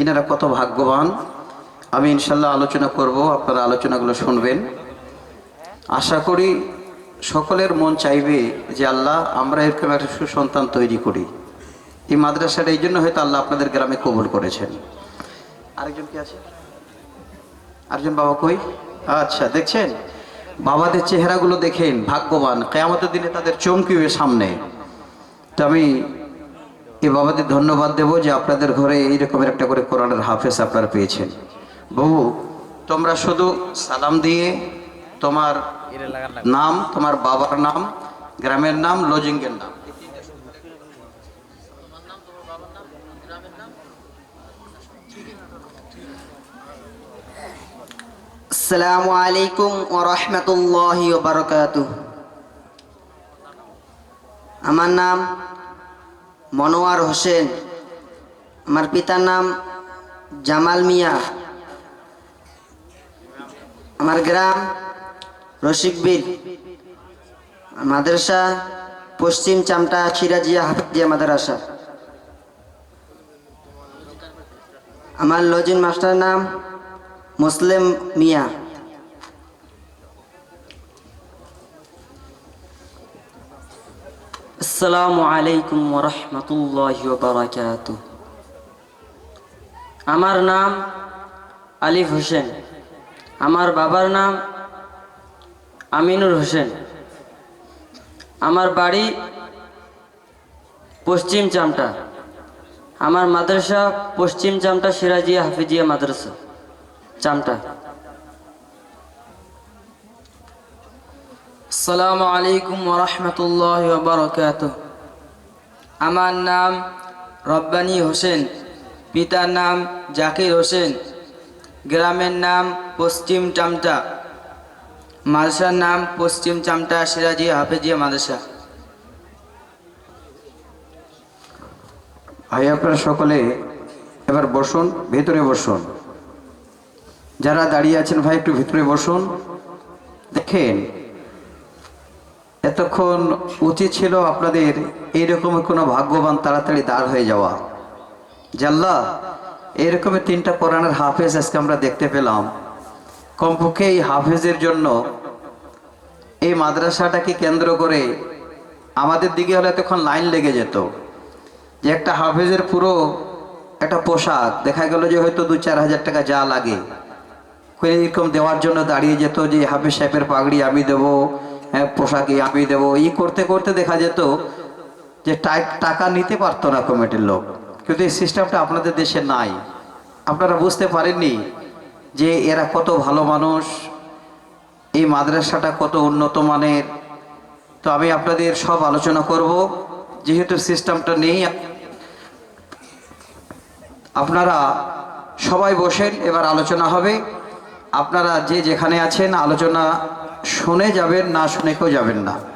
এনারা কত ভাগ্যবান। আমি ইনশাল্লাহ আলোচনা করব, আপনারা আলোচনাগুলো শুনবেন। আশা করি সকলের মন চাইবে যে আল্লাহ আমরা এরকম একটা সুসন্তান তৈরি করি। এই মাদ্রাসাটা এই জন্য হয়তো আল্লাহ আপনাদের গ্রামে কবুল করেছেন। আরেকজন কি আছে? আরেকজন বাবা কই? আচ্ছা দেখছেন? বাবাদের চেহারাগুলো দেখেন, ভাগ্যবান। কেয়ামতের দিনে তাদের চমকিবে সামনে। তো আমি এই বাবাদের ধন্যবাদ দেব যে আপনাদের ঘরে এইরকমের একটা করে কোরআনের হাফেজ আপনারা পেয়েছেন। বাবু তোমরা শুধু সালাম দিয়ে তোমার নাম, তোমার বাবার নাম, গ্রামের নাম, লজিংয়ের নাম। আসসালামু আলাইকুম ও রহমতুল্লাহ আমার নাম মনোয়ার হোসেন। আমার পিতার নাম জামাল মিয়া। আমার গ্রাম রসিকবিল মাদ্রাসা পশ্চিম চামটা সিরাজিয়া হাফিজিয়া মাদ্রাসা। আমার লজিন মাস্টার নাম মুসলিম মিয়া। আসসালামু আলাইকুম ওরহমতুল্লাহ বারাকাত আমার নাম আলিফ হোসেন। আমার বাবার নাম আমিনুর হোসেন। আমার বাড়ি পশ্চিম চামটা। আমার মাদ্রাসা পশ্চিম চামটা সিরাজিয়া হাফিজিয়া মাদ্রাসা, চামটা। আসসালামু আলাইকুম ওরহমতুল্লাহ বারকাত আমার নাম রব্বানী হোসেন, পিতার নাম জাকির হোসেন, গ্রামের নাম পশ্চিম চামটা, মাদ্রাসার নাম পশ্চিম চামটা সিরাজি হাফেজিয়া মাদ্রাসা। ভাই, আপনারা সকলে এবার বসুন, ভেতরে বসুন। যারা দাঁড়িয়ে আছেন, ভাই, একটু ভিতরে বসুন। দেখেন এতক্ষণ উচিত ছিল আপনাদের এইরকম কোনো ভাগ্যবান তাড়াতাড়ি দাঁড় হয়ে যাওয়া। জাল্লা এরকমের তিনটা কোরআনের হাফেজ আজকে আমরা দেখতে পেলাম। কমপক্ষে এই হাফেজের জন্য এই মাদ্রাসাটাকে কেন্দ্র করে আমাদের দিকে হলে এতক্ষণ লাইন লেগে যেত। যে একটা হাফেজের পুরো একটা পোশাক, দেখা গেল যে হয়তো দু চার হাজার টাকা যা লাগে। এরকম দেওয়ার জন্য দাঁড়িয়ে যেত যে হাফেজ সাহেবের পাগড়ি আমি দেবো হ্যাঁ পোশাকি আমি দেবো। ই করতে করতে দেখা যেত যে টাকা নিতে পারতো না কমিটির লোক। কিন্তু এই সিস্টেমটা আপনাদের দেশে নাই। আপনারা বুঝতে পারেননি যে এরা কত ভালো মানুষ, এই মাদ্রাসাটা কত উন্নত মানের। তো আমি আপনাদের সব আলোচনা করব। যেহেতু সিস্টেমটা নেই, আপনারা সবাই বসেন, এবার আলোচনা হবে। আপনারা যে যেখানে আছেন, আলোচনা শুনে যাবেন না শুনে কেউ যাবেন না।